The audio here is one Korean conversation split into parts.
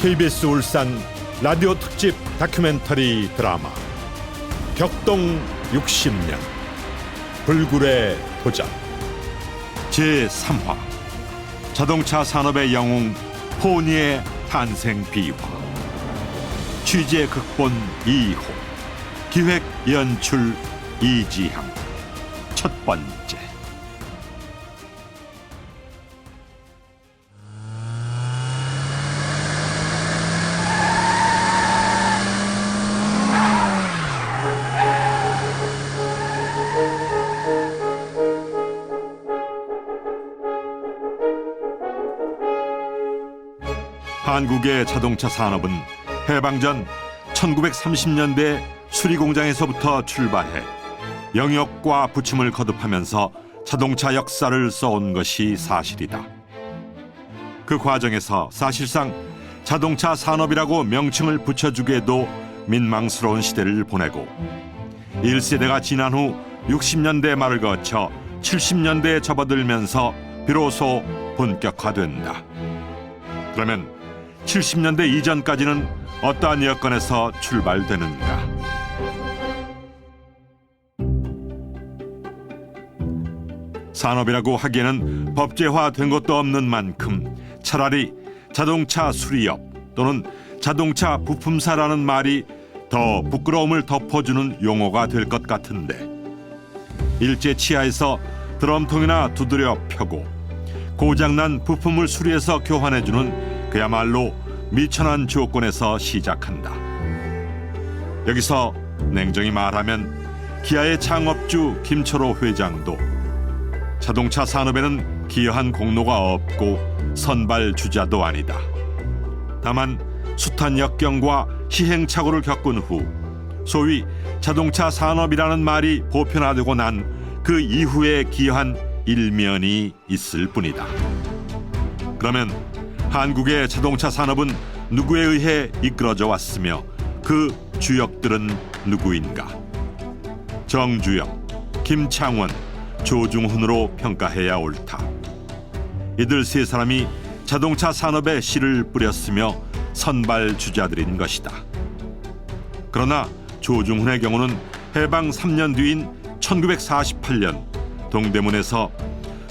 KBS 울산 라디오 특집 다큐멘터리 드라마 격동 60년 불굴의 도전 제3화 자동차 산업의 영웅 포니의 탄생 비화 취재 극본 이호 기획 연출 이지향 첫 번째 한국의 자동차 산업은 해방 전 1930년대 수리 공장에서부터 출발해 영역과 부침을 거듭하면서 자동차 역사를 써온 것이 사실이다. 그 과정에서 사실상 자동차 산업이라고 명칭을 붙여주기에도 민망스러운 시대를 보내고 1세대가 지난 후 60년대 말을 거쳐 70년대에 접어들면서 비로소 본격화된다. 그러면 70년대 이전까지는 어떠한 여건에서 출발되는가? 산업이라고 하기에는 법제화된 것도 없는 만큼 차라리 자동차 수리업 또는 자동차 부품사라는 말이 더 부끄러움을 덮어주는 용어가 될 것 같은데 일제 치하에서 드럼통이나 두드려 펴고 고장난 부품을 수리해서 교환해주는 그야말로 미천한 조건에서 시작한다. 여기서 냉정히 말하면 기아의 창업주 김철호 회장도 자동차 산업에는 기여한 공로가 없고 선발 주자도 아니다. 다만 숱한 역경과 시행착오를 겪은 후 소위 자동차 산업이라는 말이 보편화되고 난 그 이후에 기여한 일면이 있을 뿐이다. 그러면 한국의 자동차 산업은 누구에 의해 이끌어져 왔으며 그 주역들은 누구인가? 정주영, 김창원, 조중훈으로 평가해야 옳다. 이들 세 사람이 자동차 산업에 씨를 뿌렸으며 선발 주자들인 것이다. 그러나 조중훈의 경우는 해방 3년 뒤인 1948년 동대문에서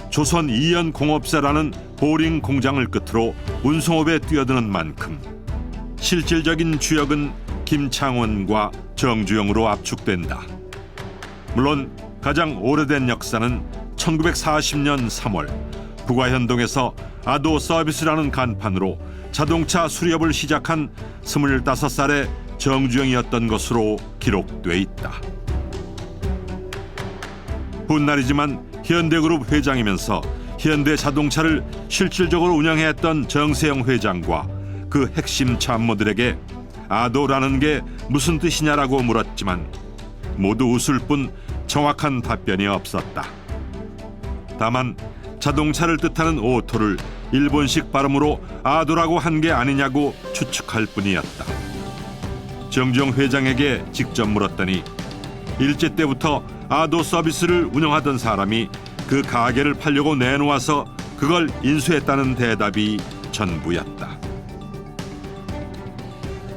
조선 이연 공업사라는 보링 공장을 끝으로 운송업에 뛰어드는 만큼 실질적인 주역은 김창원과 정주영으로 압축된다. 물론 가장 오래된 역사는 1940년 3월 북화현동에서 아도 서비스라는 간판으로 자동차 수리업을 시작한 25살의 정주영이었던 것으로 기록돼 있다. 훗날이지만 현대그룹 회장이면서 현대 자동차를 실질적으로 운영했던 정세영 회장과 그 핵심 참모들에게 아도라는 게 무슨 뜻이냐라고 물었지만 모두 웃을 뿐 정확한 답변이 없었다. 다만 자동차를 뜻하는 오토를 일본식 발음으로 아도라고 한 게 아니냐고 추측할 뿐이었다. 정정 회장에게 직접 물었더니 일제 때부터 아도 서비스를 운영하던 사람이 그 가게를 팔려고 내놓아서 그걸 인수했다는 대답이 전부였다.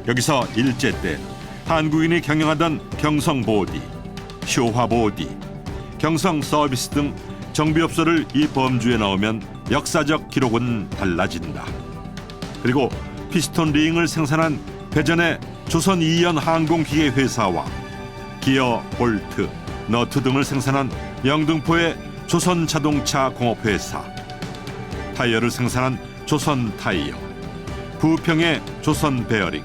여기서 일제 때 한국인이 경영하던 경성보디, 쇼화보디, 경성 서비스 등 정비업소를 이 범주에 넣으면 역사적 기록은 달라진다. 그리고 피스톤 링을 생산한 배전의 조선 이연 항공기계 회사와 기어, 볼트, 너트 등을 생산한 영등포의 조선 자동차 공업 회사, 타이어를 생산한 조선 타이어, 부평의 조선 베어링,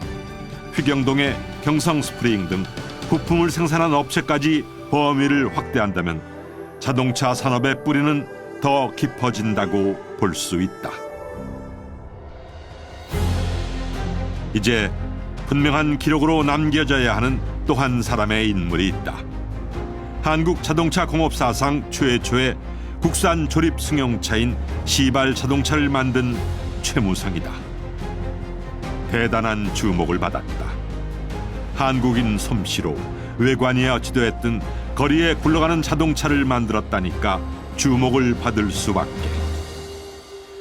휘경동의 경성 스프링 등 부품을 생산한 업체까지 범위를 확대한다면 자동차 산업의 뿌리는 더 깊어진다고 볼 수 있다. 이제 분명한 기록으로 남겨져야 하는 또 한 사람의 인물이 있다. 한국 자동차 공업 사상 최초의 국산 조립 승용차인 시발 자동차를 만든 최무성이다. 대단한 주목을 받았다. 한국인 솜씨로 외관이 어찌되었든 거리에 굴러가는 자동차를 만들었다니까 주목을 받을 수밖에.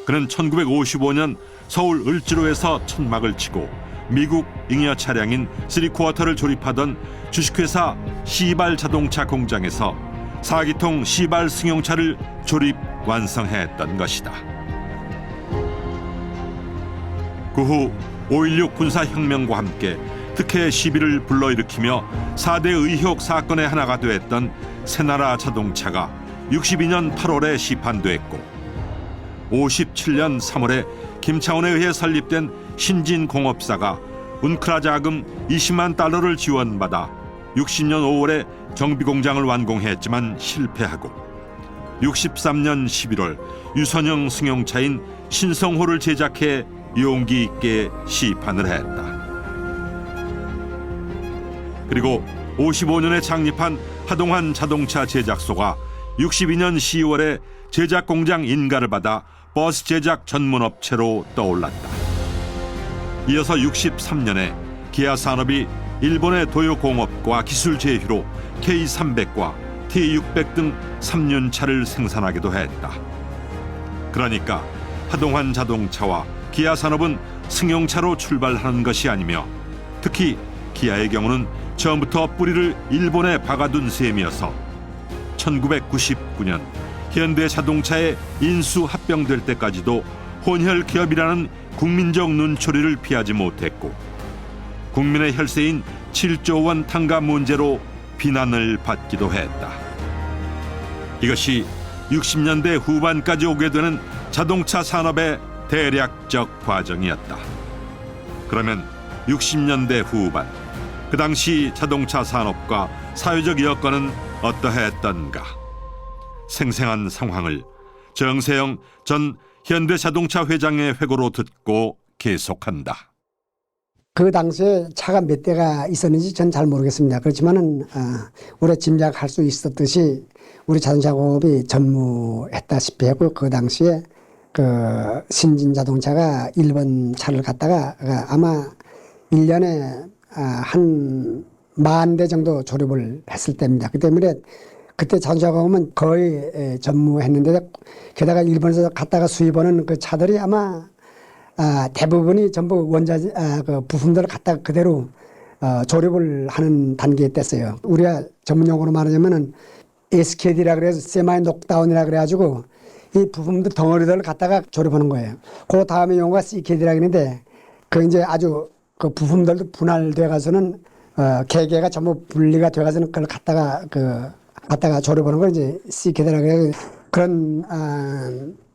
그는 1955년 서울 을지로에서 천막을 치고 미국 잉여 차량인 쓰리쿼터를 조립하던 주식회사 시발 자동차 공장에서 사기통 시발 승용차를 조립 완성했던 것이다. 그 후 5.16 군사혁명과 함께 특혜 시비를 불러일으키며 4대 의혹 사건의 하나가 되었던 새나라 자동차가 62년 8월에 시판됐고 57년 3월에 김차원에 의해 설립된 신진 공업사가 운크라 자금 20만 달러를 지원받아 60년 5월에 경비공장을 완공했지만 실패하고 63년 11월 유선형 승용차인 신성호를 제작해 용기 있게 시판을 했다. 그리고 55년에 창립한 하동환 자동차 제작소가 62년 10월에 제작 공장 인가를 받아 버스 제작 전문 업체로 떠올랐다. 이어서 63년에 기아 산업이 일본의 도요 공업과 기술 제휴로 K300과 T600 등 3륜차를 생산하기도 했다. 그러니까 하동환 자동차와 기아 산업은 승용차로 출발하는 것이 아니며 특히 기아의 경우는 처음부터 뿌리를 일본에 박아둔 셈이어서 1999년 현대 자동차의 인수 합병될 때까지도 혼혈 기업이라는 국민적 눈초리를 피하지 못했고 국민의 혈세인 7조 원 탕감 문제로 비난을 받기도 했다. 이것이 60년대 후반까지 오게 되는 자동차 산업의 대략적 과정이었다. 그러면 60년대 후반 그 당시 자동차 산업과 사회적 여건은 어떠했던가? 생생한 상황을 정세영 전 현대자동차 회장의 회고로 듣고 계속한다. 그 당시에 차가 몇 대가 있었는지 전 잘 모르겠습니다. 그렇지만은 어, 우리 짐작할 수 있었듯이 우리 자동차 공업이 전무했다시피 했고 그 당시에 그 신진 자동차가 일본 차를 갖다가 어, 아마 일년에 아, 한만 대 정도 조립을 했을 때입니다. 그 때문에 그때 자동차 공업은 거의 에, 전무했는데 게다가 일본에서 갖다가 수입하는 그 차들이 아마 아, 대부분이 전부 원자 아, 그 부품들을 갖다 그대로 어, 조립을 하는 단계에 뗐어요. 우리가 전문 용어로 말하자면은 SKD라 그래서 세마이 녹다운이라 그래가지고 이 부품들 덩어리들을 갖다가 조립하는 거예요. 그 다음에 용어가 CKD라 그러는데 그 이제 아주 그 부품들도 분할돼 가서는 어, 개개가 전부 분리가 돼 가서는 그걸 갖다가 그 갖다가 조립하는 걸 이제 CKD라 그래 그런 아,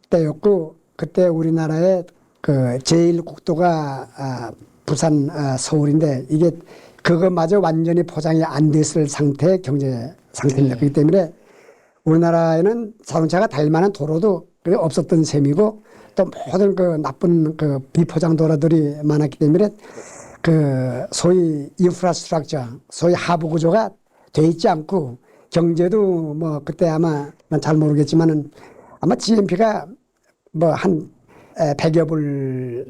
때였고 그때 우리나라의 그 제일 국도가 아, 부산 아, 서울인데 이게 그것마저 완전히 포장이 안 됐을 상태의 경제 상태입니다. 그렇기 때문에 우리나라에는 자동차가 달 만한 도로도 없었던 셈이고 또 모든 그 나쁜 그 비포장 도로들이 많았기 때문에 그 소위 인프라스트럭처, 소위 하부 구조가 돼 있지 않고 경제도 뭐 그때 아마 난 잘 모르겠지만은 아마 GNP가 뭐 한 100여 불,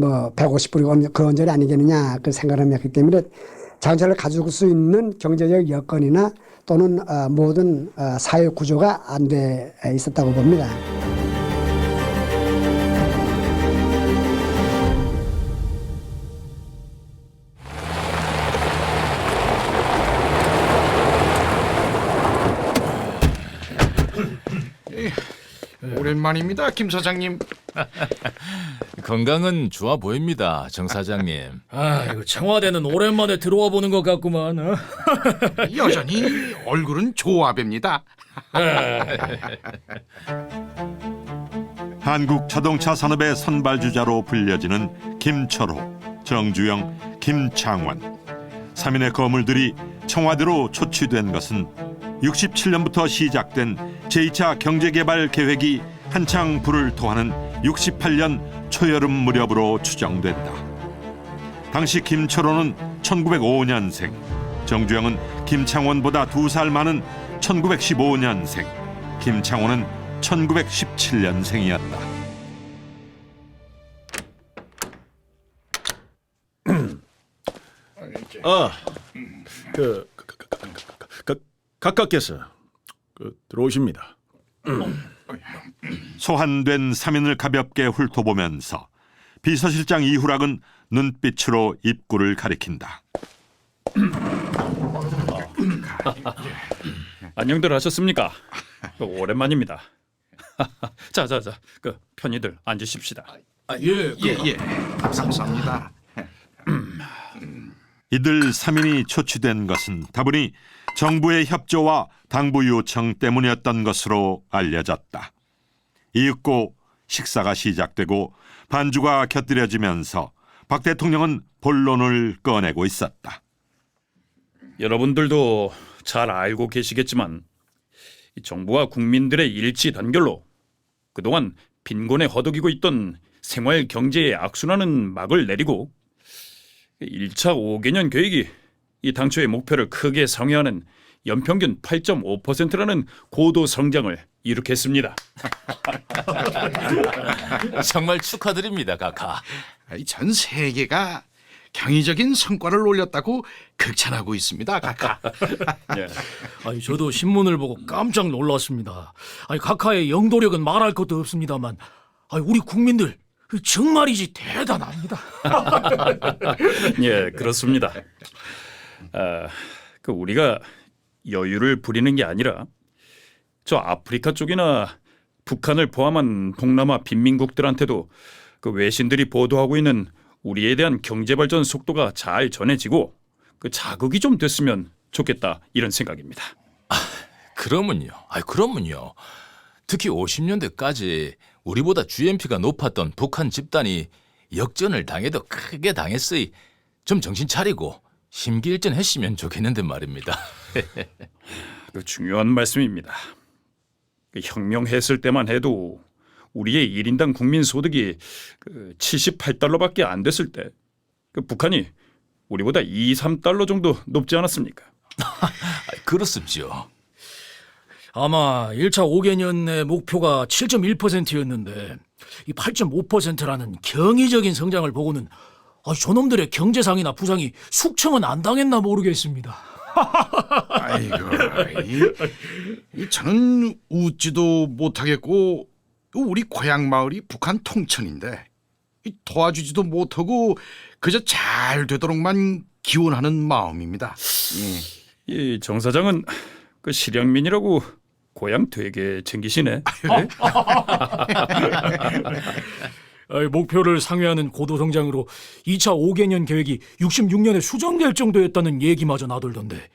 뭐 150불 그런 절이 아니겠느냐 그 생각을 했기 때문에 자동차를 가지고 수 있는 경제적 여건이나 또는 어, 모든 어, 사회 구조가 안 돼 있었다고 봅니다. 오랜만입니다, 김 사장님. 건강은 좋아 보입니다, 정 사장님. 아이고 청와대는 오랜만에 들어와 보는 것 같구만. 어? 여전히 얼굴은 조합입니다. 한국 자동차 산업의 선발주자로 불려지는 김철호, 정주영, 김창원. 3인의 거물들이 청와대로 초취된 것은 67년부터 시작된 제2차 경제개발 계획이 한창 불을 토하는 68년 초여름 무렵으로 추정된다. 당시 김철호는 1905년생, 정주영은 김창원보다 두 살 많은 1915년생, 김창원은 1917년생이었다. 아, 그, 그, 그, 그, 그, 그, 그, 각각께서 그, 들어오십니다. 소환된 3인을 가볍게 훑어보면서 비서실장 이후락은 눈빛으로 입구를 가리킨다. 안녕들 하셨습니까? 그 오랜만입니다. 자 자 자, 그 편히들 앉으십시다. 예, 예, 예. 감사합니다. 이들 3인이 초치된 것은 다분히 정부의 협조와 당부 요청 때문이었던 것으로 알려졌다. 이윽고 식사가 시작되고 반주가 곁들여지면서 박 대통령은 본론을 꺼내고 있었다. 여러분들도 잘 알고 계시겠지만 이 정부와 국민들의 일치 단결로 그동안 빈곤에 허덕이고 있던 생활 경제의 악순환은 막을 내리고 1차 5개년 계획이 이 당초의 목표를 크게 상회하는 연평균 8.5%라는 고도 성장을 이룩했습니다. 정말 축하드립니다, 카카. 아이, 전 세계가 경이적인 성과를 올렸다고 극찬하고 있습니다. 카카. 예. 아니 저도 신문을 보고 깜짝 놀랐습니다. 아니 카카의 영도력은 말할 것도 없습니다만, 아니 우리 국민들 정말이지 대단합니다. 예, 그렇습니다. 아, 그 우리가 여유를 부리는 게 아니라 저 아프리카 쪽이나 북한을 포함한 동남아 빈민국들한테도 그 외신들이 보도하고 있는 우리에 대한 경제 발전 속도가 잘 전해지고 그 자극이 좀 됐으면 좋겠다 이런 생각입니다. 그러면요. 아, 그러면요. 특히 50년대까지 우리보다 GNP가 높았던 북한 집단이 역전을 당해도 크게 당했으니 좀 정신 차리고 심기일전 했으면 좋겠는데 말입니다. 그 중요한 말씀입니다. 그 혁명했을 때만 해도 우리의 1인당 국민 소득이 그 78달러밖에 안 됐을 때 그 북한이 우리보다 2, 3달러 정도 높지 않았습니까? 아, 그렇습지요. 아마 1차 5개년의 목표가 7.1%였는데 이 8.5%라는 경이적인 성장을 보고는 아, 저놈들의 경제상이나 부상이 숙청은 안 당했나 모르겠습니다. 아이고, 이, 이 저는 웃지도 못하겠고 우리 고향 마을이 북한 통천인데 이 도와주지도 못하고 그저 잘 되도록만 기원하는 마음입니다. 예. 이 정 사장은 그 실향민이라고 고향 되게 챙기시네. 아이, 목표를 상회하는 고도 성장으로 2차 5개년 계획이 66년에 수정될 정도였다는 얘기마저 나돌던데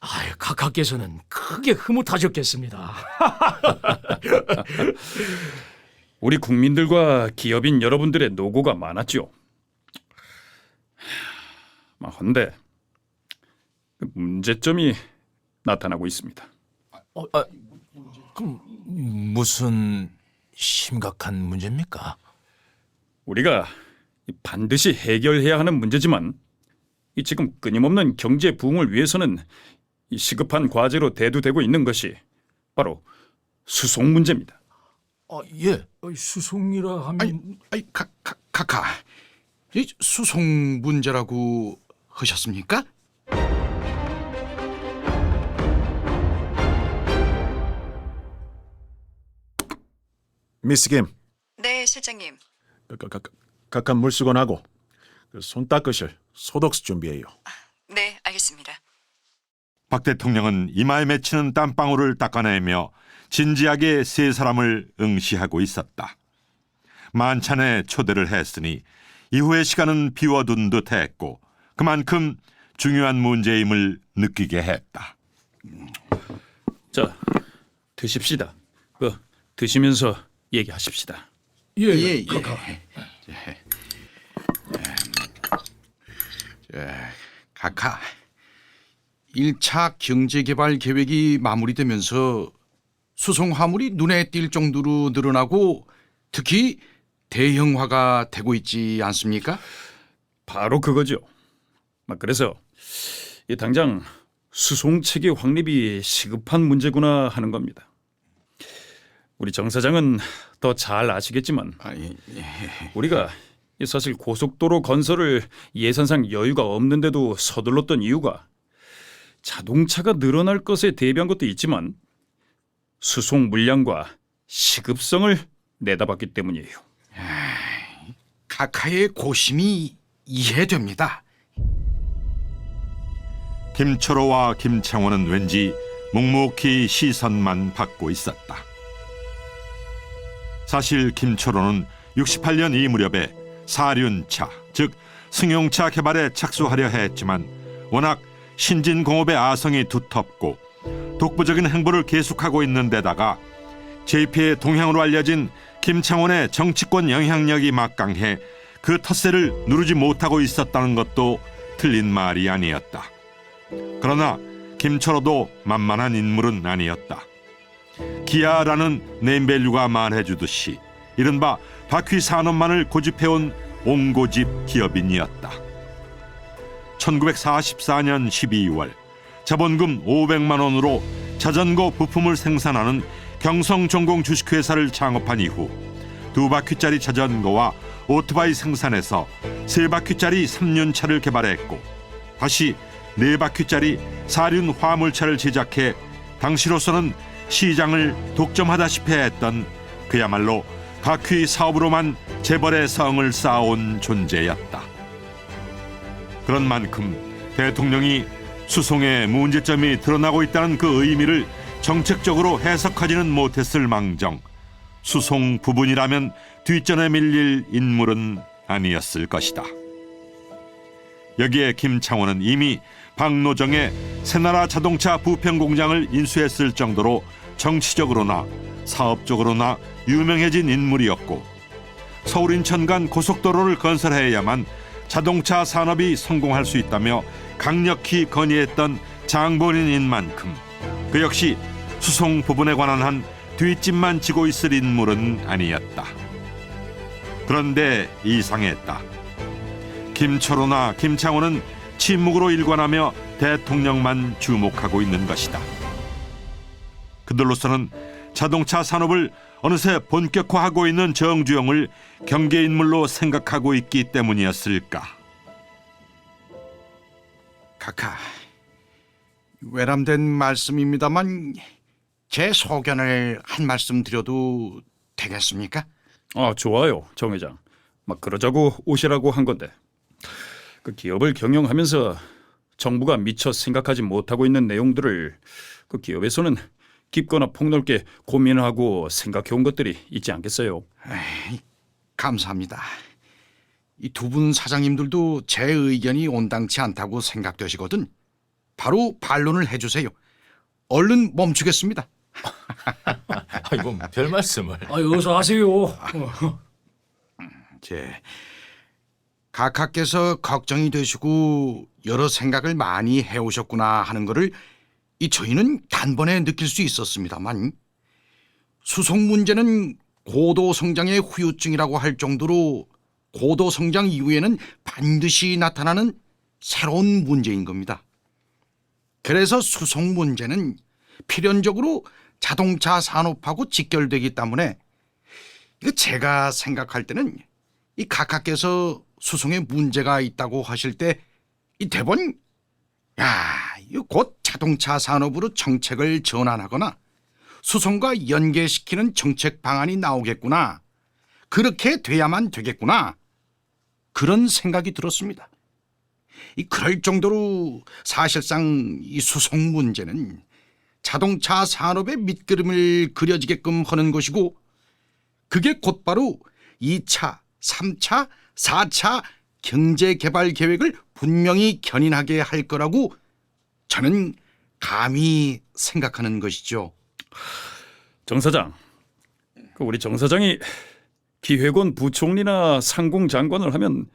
아유, 각하께서는 크게 흐뭇하셨겠습니다. 우리 국민들과 기업인 여러분들의 노고가 많았죠. 마, 헌데 그 문제점이 나타나고 있습니다. 그럼 무슨 심각한 문제입니까? 우리가 반드시 해결해야 하는 문제지만 이 지금 끊임없는 경제 부흥을 위해서는 이 시급한 과제로 대두되고 있는 것이 바로 수송 문제입니다. 아, 예. 아이, 수송이라 하면 아이, 아이 카, 카, 카카, 이 수송 문제라고 하셨습니까? 미스 김, 네, 실장님. 그, 그, 그, 각각 물수건하고 그손 닦으실 소독수 준비해요. 네, 알겠습니다. 박 대통령은 이마에 맺히는 땀방울을 닦아내며 진지하게 세 사람을 응시하고 있었다. 만찬에 초대를 했으니 이후의 시간은 비워둔 듯 했고 그만큼 중요한 문제임을 느끼게 했다. 자, 드십시다. 그 드시면서 얘기하십시다. 예, 예, 예. 예. 카카. 카카. 1차 경제개발 계획이 마무리되면서 수송 화물이 눈에 띌 정도로 늘어나고 특히 대형화가 되고 있지 않습니까? 바로 그거죠. 막 그래서 이 당장 수송 체계 확립이 시급한 문제구나 하는 겁니다. 우리 정 사장은 더 잘 아시겠지만 아, 예, 예. 우리가 이 사실 고속도로 건설을 예산상 여유가 없는데도 서둘렀던 이유가 자동차가 늘어날 것에 대비한 것도 있지만 수송 물량과 시급성을 내다봤기 때문이에요. 각하의 고심이 이해됩니다. 김철호와 김창호는 왠지 묵묵히 시선만 받고 있었다. 사실 김철호는 68년 이 무렵에 사륜차, 즉 승용차 개발에 착수하려 했지만 워낙 신진공업의 아성이 두텁고 독보적인 행보를 계속하고 있는 데다가 JP의 동향으로 알려진 김창원의 정치권 영향력이 막강해 그 텃세를 누르지 못하고 있었다는 것도 틀린 말이 아니었다. 그러나 김철호도 만만한 인물은 아니었다. 기아라는 네임밸류가 말해주듯이 이른바 바퀴 산업만을 고집해온 옹고집 기업인이었다. 1944년 12월 자본금 500만 원으로 자전거 부품을 생산하는 경성전공 주식회사를 창업한 이후 두 바퀴짜리 자전거와 오토바이 생산에서 세 바퀴짜리 3륜차를 개발했고 다시 네 바퀴짜리 사륜 화물차를 제작해 당시로서는 시장을 독점하다시피 했던 그야말로 바퀴 사업으로만 재벌의 성을 쌓아온 존재였다. 그런 만큼 대통령이 수송의 문제점이 드러나고 있다는 그 의미를 정책적으로 해석하지는 못했을 망정 수송 부분이라면 뒷전에 밀릴 인물은 아니었을 것이다. 여기에 김창호는 이미 박노정의 새나라 자동차 부평 공장을 인수했을 정도로 정치적으로나 사업적으로나 유명해진 인물이었고 서울 인천 간 고속도로를 건설해야만 자동차 산업이 성공할 수 있다며 강력히 건의했던 장본인인 만큼 그 역시 수송 부분에 관한 한 뒷짐만 지고 있을 인물은 아니었다. 그런데 이상했다. 김철호나 김창호는 침묵으로 일관하며 대통령만 주목하고 있는 것이다. 그들로서는 자동차 산업을 어느새 본격화하고 있는 정주영을 경계 인물로 생각하고 있기 때문이었을까. 각하, 외람된 말씀입니다만 제 소견을 한 말씀 드려도 되겠습니까? 아 좋아요, 정 회장. 막 그러자고 오시라고 한 건데 그 기업을 경영하면서 정부가 미처 생각하지 못하고 있는 내용들을 그 기업에서는 깊거나 폭넓게 고민하고 생각해 온 것들이 있지 않겠어요? 감사합니다. 이 두 분 사장님들도 제 의견이 온당치 않다고 생각되시거든. 바로 반론을 해주세요. 얼른 멈추겠습니다. 아이 뭐별 말씀을. 아이 어서 하세요. 제 각하께서 걱정이 되시고 여러 생각을 많이 해오셨구나 하는 것을 이 저희는 단번에 느낄 수 있었습니다만 수송 문제는 고도 성장의 후유증이라고 할 정도로 고도 성장 이후에는 반드시 나타나는 새로운 문제인 겁니다. 그래서 수송 문제는 필연적으로 자동차 산업하고 직결되기 때문에 이거 제가 생각할 때는 이 각하께서 수송에 문제가 있다고 하실 때 이 대본 야, 이거 곧 자동차 산업으로 정책을 전환하거나 수송과 연계시키는 정책 방안이 나오겠구나. 그렇게 돼야만 되겠구나. 그런 생각이 들었습니다. 이 그럴 정도로 사실상 이 수송 문제는 자동차 산업의 밑그림을 그려지게끔 하는 것이고 그게 곧바로 2차, 3차, 4차 경제 개발 계획을 분명히 견인하게 할 거라고 저는 감히 생각하는 것이죠. 정 사장, 그 우리 정 사장이 기획원 부총리나 상공 장관을 하면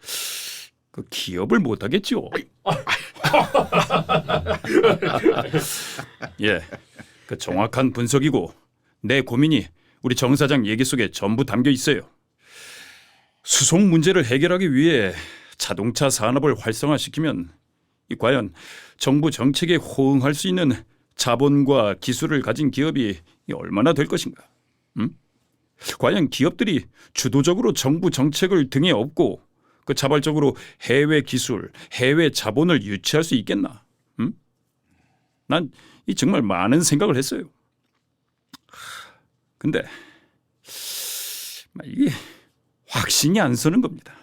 그 기업을 못 하겠죠. 예, 그 정확한 분석이고 내 고민이 우리 정 사장 얘기 속에 전부 담겨 있어요. 수송 문제를 해결하기 위해 자동차 산업을 활성화시키면 이 과연 정부 정책에 호응할 수 있는 자본과 기술을 가진 기업이 이 얼마나 될 것인가? 음? 과연 기업들이 주도적으로 정부 정책을 등에 업고 그 자발적으로 해외 기술, 해외 자본을 유치할 수 있겠나? 음? 난 이 정말 많은 생각을 했어요. 근데 막 이게 확신이 안 서는 겁니다.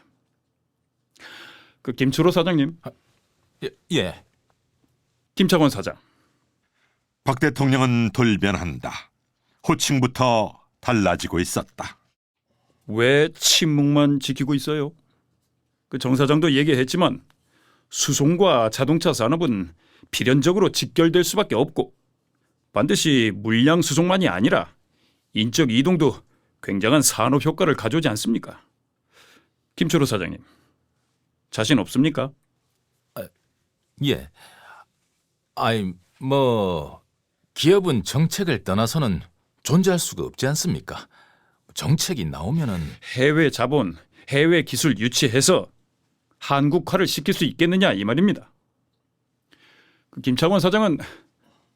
그 김초로 사장님, 예, 예. 김창원 사장. 박 대통령은 돌변한다. 호칭부터 달라지고 있었다. 왜 침묵만 지키고 있어요? 그 정 사장도 얘기했지만 수송과 자동차 산업은 필연적으로 직결될 수밖에 없고 반드시 물량 수송만이 아니라 인적 이동도 굉장한 산업 효과를 가져오지 않습니까? 김초로 사장님 자신 없습니까? 예. 아이, 뭐, 기업은 정책을 떠나서는 존재할 수가 없지 않습니까? 정책이 나오면은, 해외 자본, 해외 기술 유치해서 한국화를 시킬 수 있겠느냐 이 말입니다. 그 김창원 사장은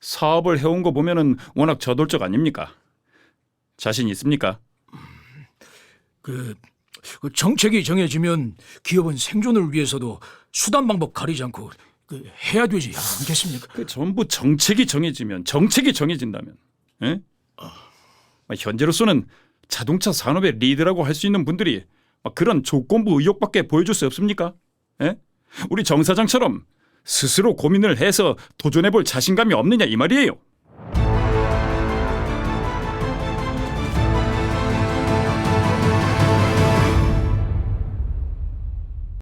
사업을 해온 거 보면은 워낙 저돌적 아닙니까? 자신 있습니까? 그, 그 정책이 정해지면 기업은 생존을 위해서도 수단 방법 가리지 않고 그 해야 되지 않겠습니까? 그 전부 정책이 정해지면 정책이 정해진다면, 예? 아, 현재로서는 자동차 산업의 리드라고 할 수 있는 분들이 막 그런 조건부 의욕밖에 보여줄 수 없습니까? 예? 우리 정 사장처럼 스스로 고민을 해서 도전해볼 자신감이 없느냐 이 말이에요.